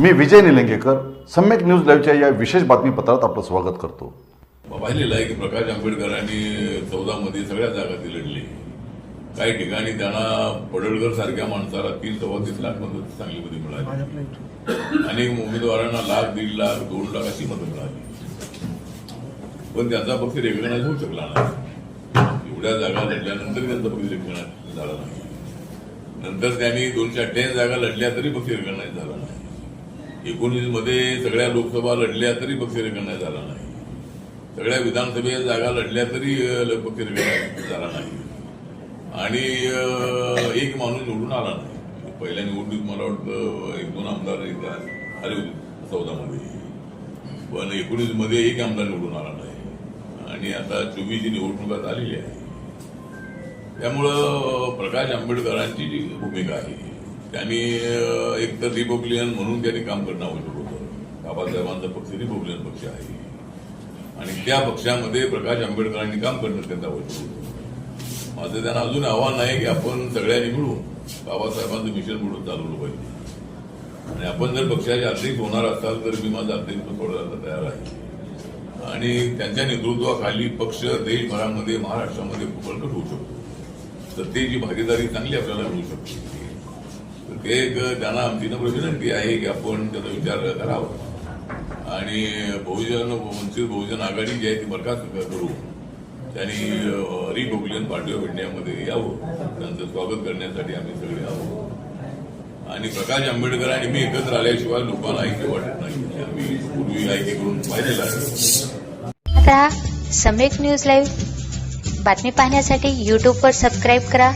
मी Vijay Nilangekar Samyak news लाईव्हच्या या विशेष बातमीपत्रात आपलं स्वागत करतो. पाहिलेलं आहे की प्रकाश आंबेडकरांनी चौदामध्ये सगळ्या जागा ती लढली. काही ठिकाणी त्यांना पडळकर सारख्या माणसाला तीन सव्वा तीस लाख मदत सांगलीमध्ये मिळाली. अनेक उमेदवारांना लाख दीड लाख दोन लाख अशी मदत मिळाली. पण त्यांचा पक्ष रेकग्नाइज होऊ शकला नाही. एवढ्या जागा लढल्यानंतर त्यांचा पक्ष रेकग्नाइज झाला नाही. नंतर त्यांनी दोनशे अठ्ठ्याऐंशी जागा लढल्या तरी पक्ष रेकग्नाइज झाला नाही. एकोणीसमध्ये सगळ्या लोकसभा लढल्या तरी पक्ष रेकग्नाइज झाला नाही. सगळ्या विधानसभेच्या जागा लढल्या तरी अ, पक्ष झाला नाही. आणि एक माणूस निवडून आला नाही. पहिल्या निवडणूक मला वाटतं एक दोन आमदार आले होते चौदामध्ये पण एकोणीसमध्ये एक आमदार निवडून आला नाही. आणि आता चोवीसची निवडणुकात आलेली आहे. त्यामुळं प्रकाश आंबेडकरांची जी भूमिका आहे त्यांनी एक तर रिपब्लिकन म्हणून त्यांनी काम करणं आवश्यक होतं. बाबासाहेबांचा पक्ष रिपब्लिकन पक्ष आहे. आणि त्या पक्षामध्ये प्रकाश आंबेडकरांनी काम करणं त्यांना आवश्यक होतं. माझं त्यांना अजून आव्हान आहे की आपण सगळ्यांनी मिळून बाबासाहेबांचं मिशन मिळून चालवलं पाहिजे. आणि आपण जर पक्षाचे अध्यक्ष होणार असाल तर मी माझं अध्यक्ष सोडायला तयार आहे. आणि त्यांच्या नेतृत्वाखाली पक्ष देशभरामध्ये महाराष्ट्रामध्ये बळकट होऊ शकतो. सत्तेची भागीदारी चांगली आपल्याला मिळू शकते. तर ते एक त्यांना आमची नम्र विनंती आहे की आपण त्याचा विचार करावा. आणि बहुजन वंचित बहुजन आघाडी जी आहे ती बरखास्त करू. त्यांनी अ, रिपब्लिकन पार्टी ऑफ इंडियामध्ये यावं. त्यांचं स्वागत करण्यासाठी आम्ही सगळे आहोत. आणि प्रकाश आंबेडकर आणि मी एकत्र आल्याशिवाय लोकांना ऐक्य वाटत नाही. आम्ही पूर्वी ऐक्य करून पाहिलेलं आहे. आता सम्यक न्यूज लाईव्ह बातमी पाहण्यासाठी यूट्यूबवर सबस्क्राईब करा.